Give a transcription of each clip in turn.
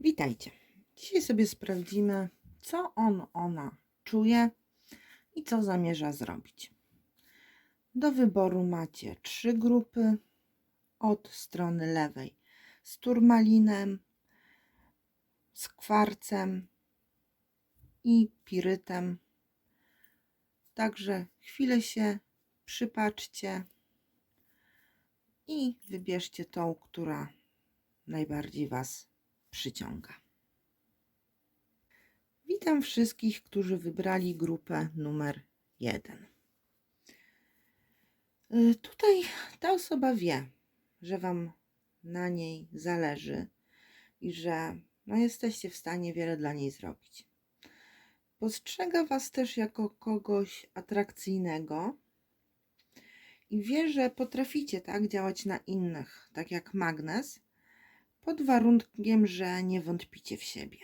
Witajcie. Dzisiaj sobie sprawdzimy, co on, ona czuje i co zamierza zrobić. Do wyboru macie trzy grupy. Od strony lewej z turmalinem, z kwarcem i pirytem. Także chwilę się przypatrzcie i wybierzcie tą, która najbardziej Was przyciąga. Witam wszystkich, którzy wybrali grupę numer 1. Tutaj ta osoba wie, że Wam na niej zależy i że no, jesteście w stanie wiele dla niej zrobić. Postrzega Was też jako kogoś atrakcyjnego i wie, że potraficie tak działać na innych, tak jak magnes, pod warunkiem, że nie wątpicie w siebie.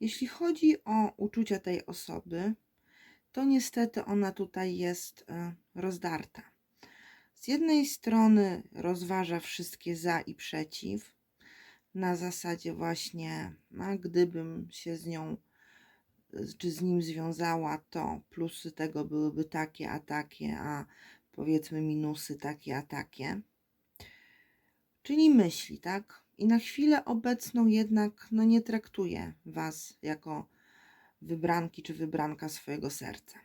Jeśli chodzi o uczucia tej osoby, to niestety ona tutaj jest e, rozdarta. Z jednej strony rozważa wszystkie za i przeciw, na zasadzie właśnie, a gdybym się z nią czy z nim związała, to plusy tego byłyby takie, a takie, a powiedzmy minusy takie, a takie. Czyli myśli, tak? I na chwilę obecną jednak no, nie traktuje Was jako wybranki czy wybranka swojego serca.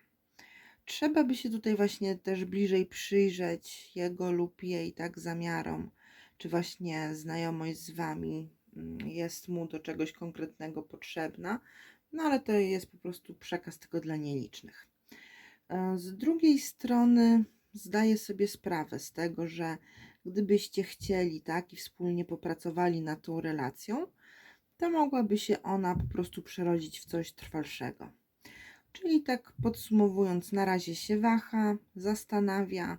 Trzeba by się tutaj właśnie też bliżej przyjrzeć jego lub jej tak zamiarom, czy właśnie znajomość z Wami mm, jest mu do czegoś konkretnego potrzebna, no ale to jest po prostu przekaz tylko dla nielicznych. E, z drugiej strony zdaję sobie sprawę z tego, że gdybyście chcieli, tak, i wspólnie popracowali nad tą relacją, to mogłaby się ona po prostu przerodzić w coś trwalszego. Czyli tak podsumowując, na razie się waha, zastanawia,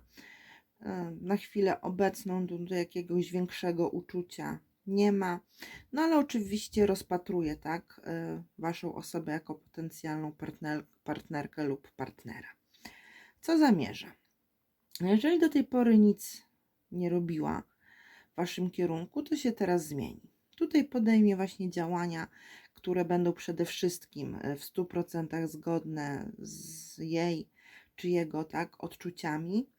e, na chwilę obecną do, do jakiegoś większego uczucia nie ma, no ale oczywiście rozpatruje tak e, waszą osobę jako potencjalną partner, partnerkę lub partnera. Co zamierza? Jeżeli do tej pory nic nie robiła w waszym kierunku, to się teraz zmieni. Tutaj podejmie właśnie działania, które będą przede wszystkim e, w 100% zgodne z jej czy jego tak odczuciami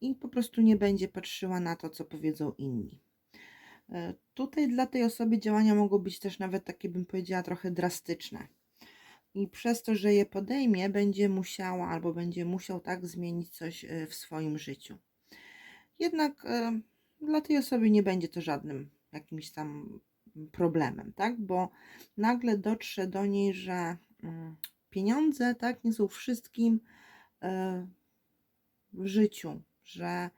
i po prostu nie będzie patrzyła na to, co powiedzą inni. E, tutaj dla tej osoby działania mogą być też nawet takie, bym powiedziała, trochę drastyczne. I przez to, że je podejmie, będzie musiała albo będzie musiał tak zmienić coś e, w swoim życiu. Jednak e, dla tej osoby nie będzie to żadnym jakimś tam problemem, tak? Bo nagle dotrze do niej, że mm, pieniądze, tak, nie są wszystkim e, w życiu, że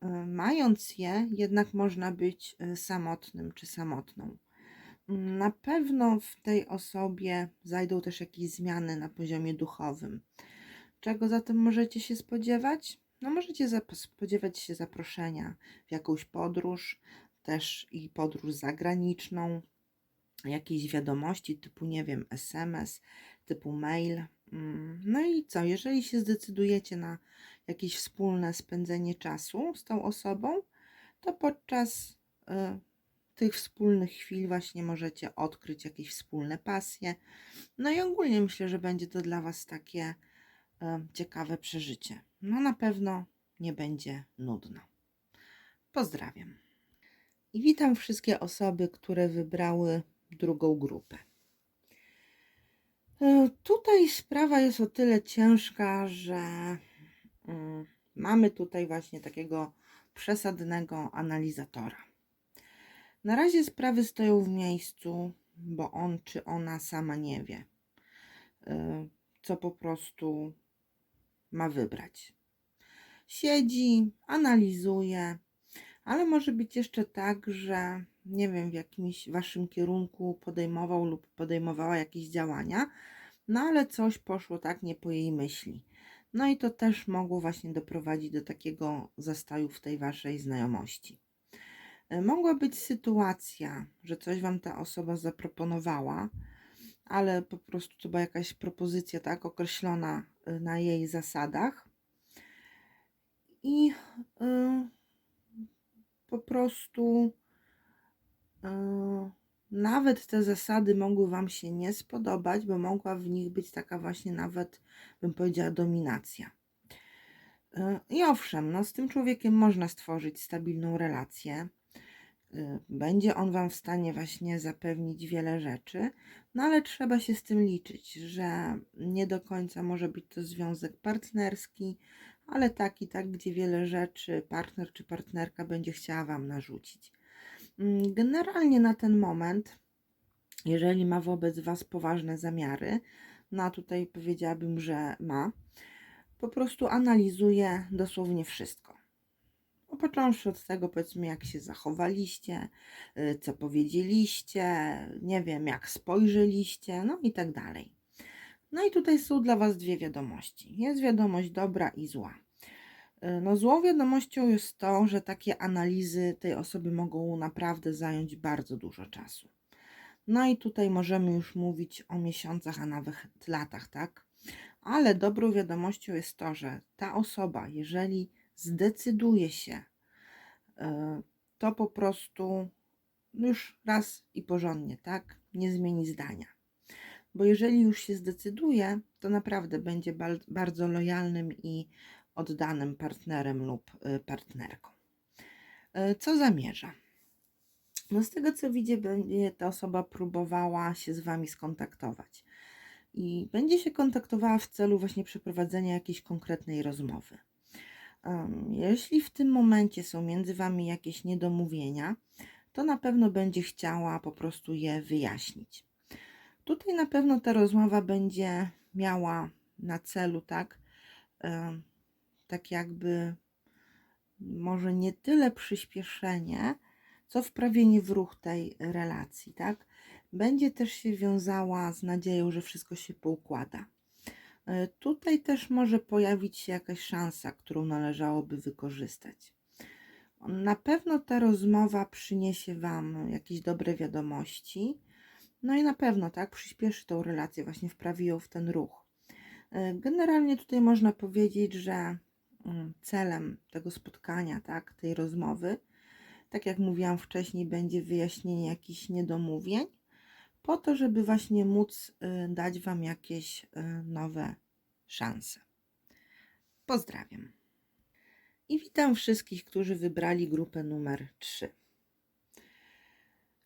e, mając je, jednak można być samotnym czy samotną. Na pewno w tej osobie zajdą też jakieś zmiany na poziomie duchowym. Czego zatem możecie się spodziewać? No możecie spodziewać się zaproszenia w jakąś podróż, też i podróż zagraniczną, jakieś wiadomości typu, nie wiem, SMS, typu mail. Mm, no i co, jeżeli się zdecydujecie na jakieś wspólne spędzenie czasu z tą osobą, to podczas y, tych wspólnych chwil właśnie możecie odkryć jakieś wspólne pasje. No i ogólnie myślę, że będzie to dla Was takie y, ciekawe przeżycie no na pewno nie będzie nudno. Pozdrawiam. I witam wszystkie osoby, które wybrały drugą grupę. E, tutaj sprawa jest o tyle ciężka, że mm, mamy tutaj właśnie takiego przesadnego analizatora. Na razie sprawy stoją w miejscu, bo on czy ona sama nie wie, e, co po prostu ma wybrać. Siedzi, analizuje, ale może być jeszcze tak, że nie wiem, w jakimś waszym kierunku podejmował lub podejmowała jakieś działania, no ale coś poszło tak nie po jej myśli. No i to też mogło właśnie doprowadzić do takiego zastoju w tej waszej znajomości. E, mogła być sytuacja, że coś wam ta osoba zaproponowała, ale po prostu to była jakaś propozycja tak określona na jej zasadach. I y, po prostu y, nawet te zasady mogły Wam się nie spodobać, bo mogła w nich być taka właśnie nawet, bym powiedziała, dominacja. Y, I owszem, no z tym człowiekiem można stworzyć stabilną relację. Y, Będzie on Wam w stanie właśnie zapewnić wiele rzeczy, no ale trzeba się z tym liczyć, że nie do końca może być to związek partnerski, ale taki, tak, gdzie wiele rzeczy partner czy partnerka będzie chciała Wam narzucić. Mm, Generalnie na ten moment, jeżeli ma wobec Was poważne zamiary, no a tutaj powiedziałabym, że ma, po prostu analizuje dosłownie wszystko. Począwszy od tego, powiedzmy, jak się zachowaliście, y, co powiedzieliście, nie wiem, jak spojrzeliście, no i tak dalej. No i tutaj są dla Was dwie wiadomości. Jest wiadomość dobra i zła. Y, No, złą wiadomością jest to, że takie analizy tej osoby mogą naprawdę zająć bardzo dużo czasu. No i tutaj możemy już mówić o miesiącach, a nawet latach, tak? Ale dobrą wiadomością jest to, że ta osoba, jeżeli zdecyduje się, y, to po prostu już raz i porządnie, tak? Nie zmieni zdania. Bo jeżeli już się zdecyduje, to naprawdę będzie bardzo lojalnym i oddanym partnerem lub y, partnerką. Y, Co zamierza? No z tego co widzę, będzie ta osoba próbowała się z Wami skontaktować. I będzie się kontaktowała w celu właśnie przeprowadzenia jakiejś konkretnej rozmowy. Jeśli w tym momencie są między Wami jakieś niedomówienia, to na pewno będzie chciała po prostu je wyjaśnić. Tutaj na pewno ta rozmowa będzie miała na celu, tak, tak jakby może nie tyle przyspieszenie, co wprawienie w ruch tej relacji, tak? Będzie też się wiązała z nadzieją, że wszystko się poukłada. E, Tutaj też może pojawić się jakaś szansa, którą należałoby wykorzystać. Na pewno ta rozmowa przyniesie Wam jakieś dobre wiadomości, no i na pewno tak przyspieszy tą relację, właśnie wprawi ją w ten ruch. E, Generalnie tutaj można powiedzieć, że mm, celem tego spotkania, tak, tej rozmowy, tak jak mówiłam wcześniej, będzie wyjaśnienie jakichś niedomówień, po to, żeby właśnie móc y, dać Wam jakieś y, nowe szanse. Pozdrawiam. I witam wszystkich, którzy wybrali grupę numer 3.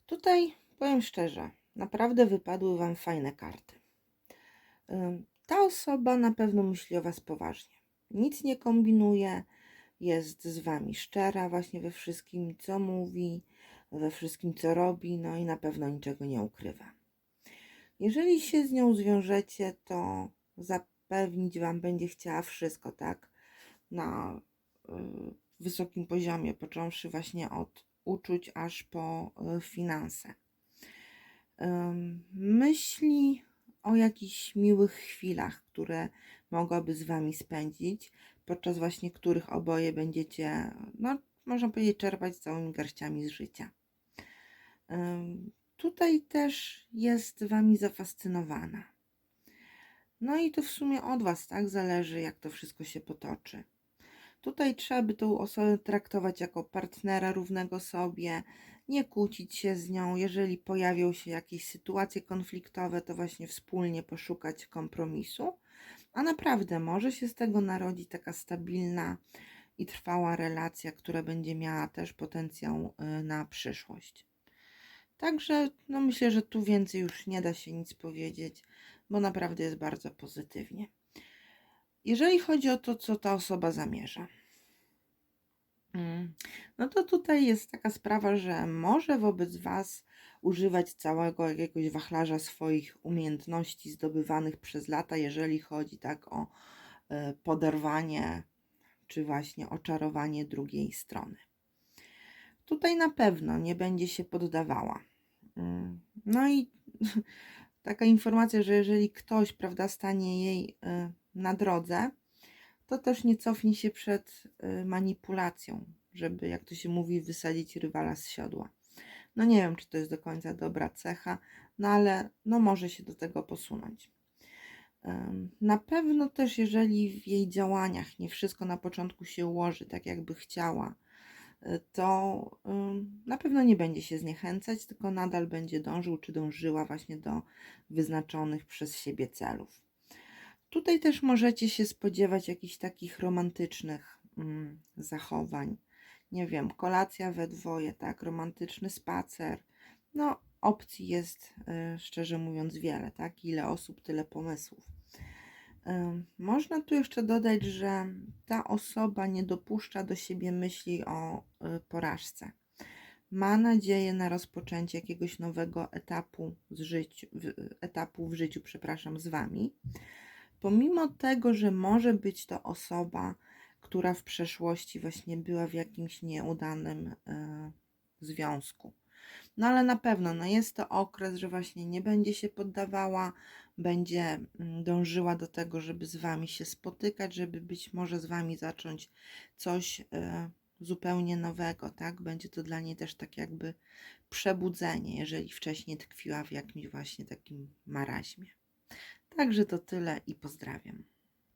Tutaj powiem szczerze, naprawdę wypadły Wam fajne karty. Ym, Ta osoba na pewno myśli o Was poważnie. Nic nie kombinuje, jest z Wami szczera właśnie we wszystkim, co mówi, we wszystkim, co robi, no i na pewno niczego nie ukrywa. Jeżeli się z nią zwiążecie, to zapewnić Wam będzie chciała wszystko, tak? Na y, wysokim poziomie, począwszy właśnie od uczuć aż po y, finanse. Ym, Myśli o jakichś miłych chwilach, które mogłaby z Wami spędzić, podczas właśnie których oboje będziecie, no można powiedzieć, czerpać całymi garściami z życia. Tutaj też jest Wami zafascynowana. No i to w sumie od Was, tak, zależy, jak to wszystko się potoczy. Tutaj trzeba by tą osobę traktować jako partnera równego sobie, nie kłócić się z nią. Jeżeli pojawią się jakieś sytuacje konfliktowe, to właśnie wspólnie poszukać kompromisu. A naprawdę może się z tego narodzić taka stabilna i trwała relacja, która będzie miała też potencjał y, na przyszłość. Także no myślę, że tu więcej już nie da się nic powiedzieć, bo naprawdę jest bardzo pozytywnie. Jeżeli chodzi o to, co ta osoba zamierza, mm, no to tutaj jest taka sprawa, że może wobec Was używać całego jakiegoś wachlarza swoich umiejętności zdobywanych przez lata, jeżeli chodzi tak o e, poderwanie czy właśnie oczarowanie drugiej strony. Tutaj na pewno nie będzie się poddawała. Mm, No i taka informacja, że jeżeli ktoś, prawda, stanie jej y, na drodze, to też nie cofnie się przed y, manipulacją, żeby, jak to się mówi, wysadzić rywala z siodła. No nie wiem, czy to jest do końca dobra cecha, no ale no może się do tego posunąć. Na pewno też, jeżeli w jej działaniach nie wszystko na początku się ułoży tak, jakby chciała, y, to na pewno nie będzie się zniechęcać, tylko nadal będzie dążył czy dążyła właśnie do wyznaczonych przez siebie celów. Tutaj też możecie się spodziewać jakichś takich romantycznych zachowań. Nie wiem, kolacja we dwoje, tak, romantyczny spacer. No, opcji jest y, szczerze mówiąc wiele, tak? Ile osób, tyle pomysłów. Można tu jeszcze dodać, że ta osoba nie dopuszcza do siebie myśli o y, porażce. Ma nadzieję na rozpoczęcie jakiegoś nowego etapu, z życiu, etapu w życiu, przepraszam, z wami. Pomimo tego, że może być to osoba, która w przeszłości właśnie była w jakimś nieudanym y, związku. No ale na pewno no jest to okres, że właśnie nie będzie się poddawała, będzie mm, dążyła do tego, żeby z wami się spotykać, żeby być może z wami zacząć coś e, zupełnie nowego, tak? Będzie to dla niej też tak jakby przebudzenie, jeżeli wcześniej tkwiła w jakimś właśnie takim maraźmie. Także to tyle i pozdrawiam.